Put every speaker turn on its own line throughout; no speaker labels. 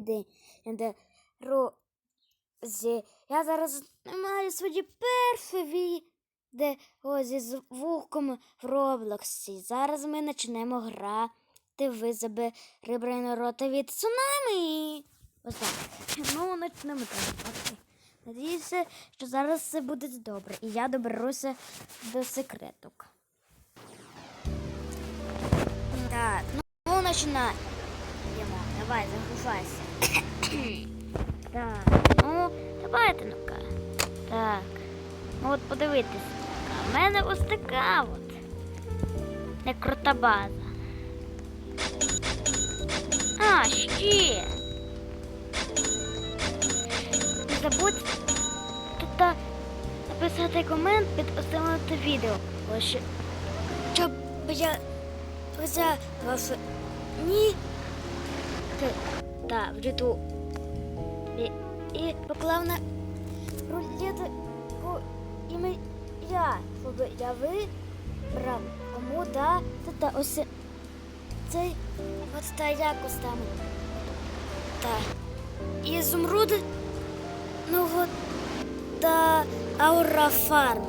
день. Друзі, я зараз маю свої перші відео зі звуком в Роблоксі. Зараз ми почнемо грати в забери рота від цунамі. Ось так. Ну, почнемо так. Надіюся, що зараз все буде добре, і я доберуся до секреток. Так, ну починаємо. Давай, загружайся. Так, ну, давайте ну-ка. Так. Ну от подивитися. У мене ось така от. Не крута база. А, ще. Не забудь тут написати комент під останнім відео. Ось, щоб я взяв ваше ні та в літу і, і поклав на рулетку ім'я, щоб я вибрав кому да та ось цей от та якось там. Та ізумруд ну от та аурафарм.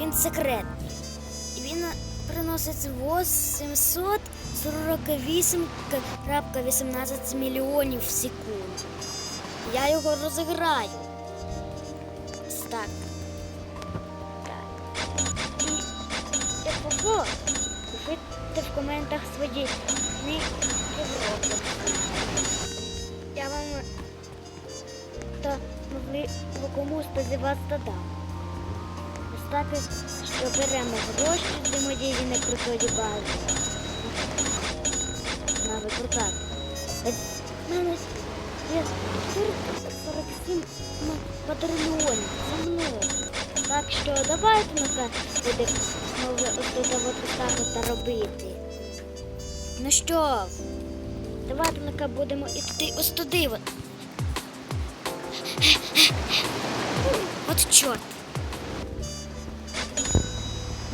Він секретний. І він приносить 848,18 мільйонів в секунду. Я його розіграю. Так. Так. І якщо пишіть в коментах свої в Роблоксі. Я вам та могли комусь вас додам. Ось що беремо гроші з взаємодії на крутої бази. На викрутати. У мене є 447 патрульонів. Це много. Так що давайте ну буде знову ось тут от так робити. Ну що, давайте ну будемо йти ось туди. От. Чорт.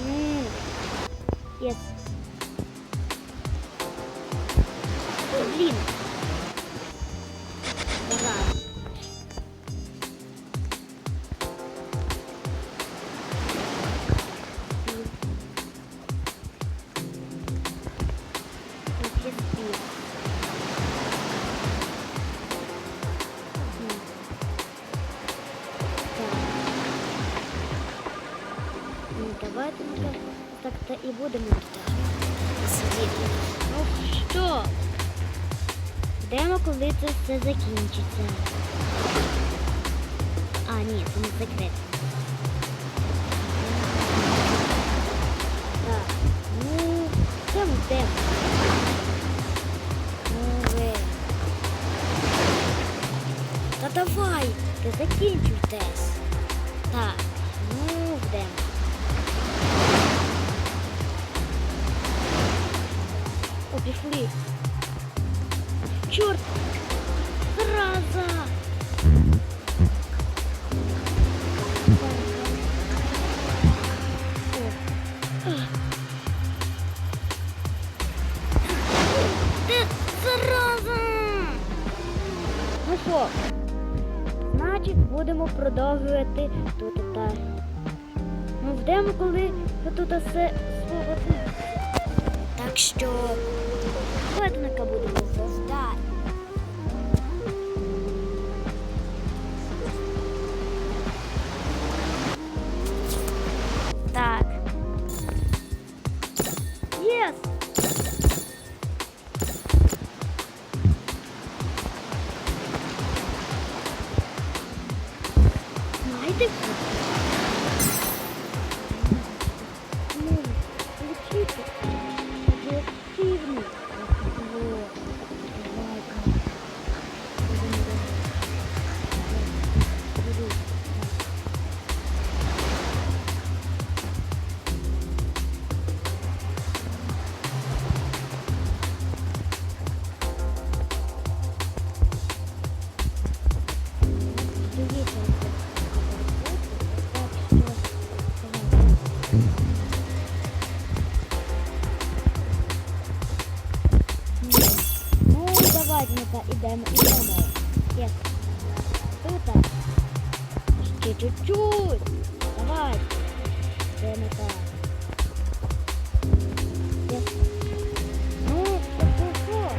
М, Yes. Блін. Ага. Тут є спів. М. Так. Ну, давайте ми так, так-то і будемо тут сидіти. Ну що? Йдемо, коли це все закінчиться. А, ні, це не секрет. Так, ну, йдемо, йдемо. Ну. Та давай, ти закінчуй десь. Так, ну, йдемо. О, пішли. Чорт! Ти зараза! Ну? Значить, будемо продовжувати тут та. Ну, вдемо, коли тут все свободно. Так що Ладника будемо Ще чуть-чуть. Давай. Не так? Ну, що, що?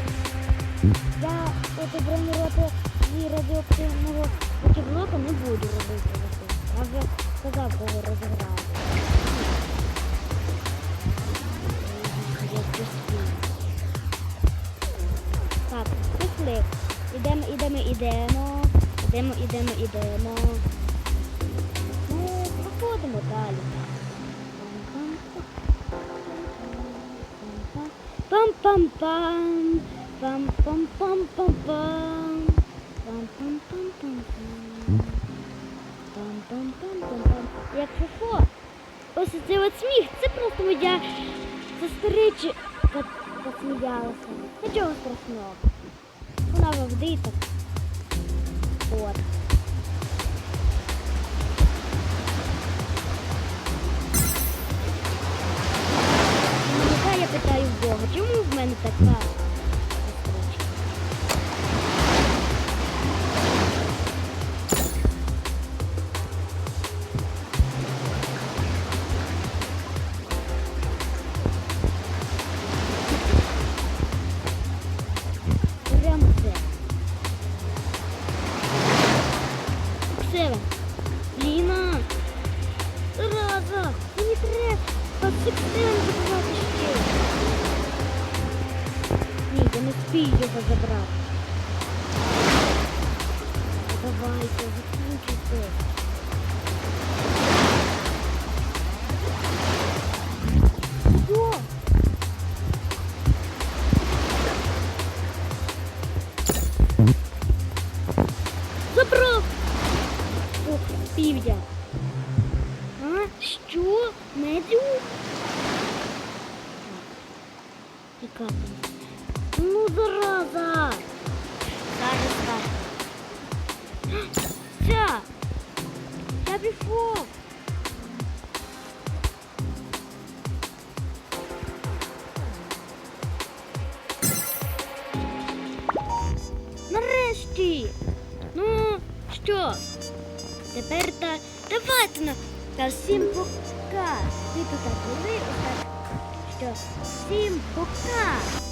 Я от бронювати і радіоактивного блока не буду робити. Я вже сказав, кого розіграю. Я. Так, пішли. Ідемо, ідемо, ідемо. Ідемо, ідемо, ідемо. Проходимо далі. Пам-пам-пам. Пам-пам-пам-пам-пам. Пам-пам-пам-пам-пам. Пам-пам-пам-пам-пам. Якщо що, ось цей от сміх, це просто моя сестричка посміялася. Нічого страшного. Вона вовдита. Спію Нарешті! Ну, що? Тепер та давайте на та всім пока. Ви тут були, так що всім пока.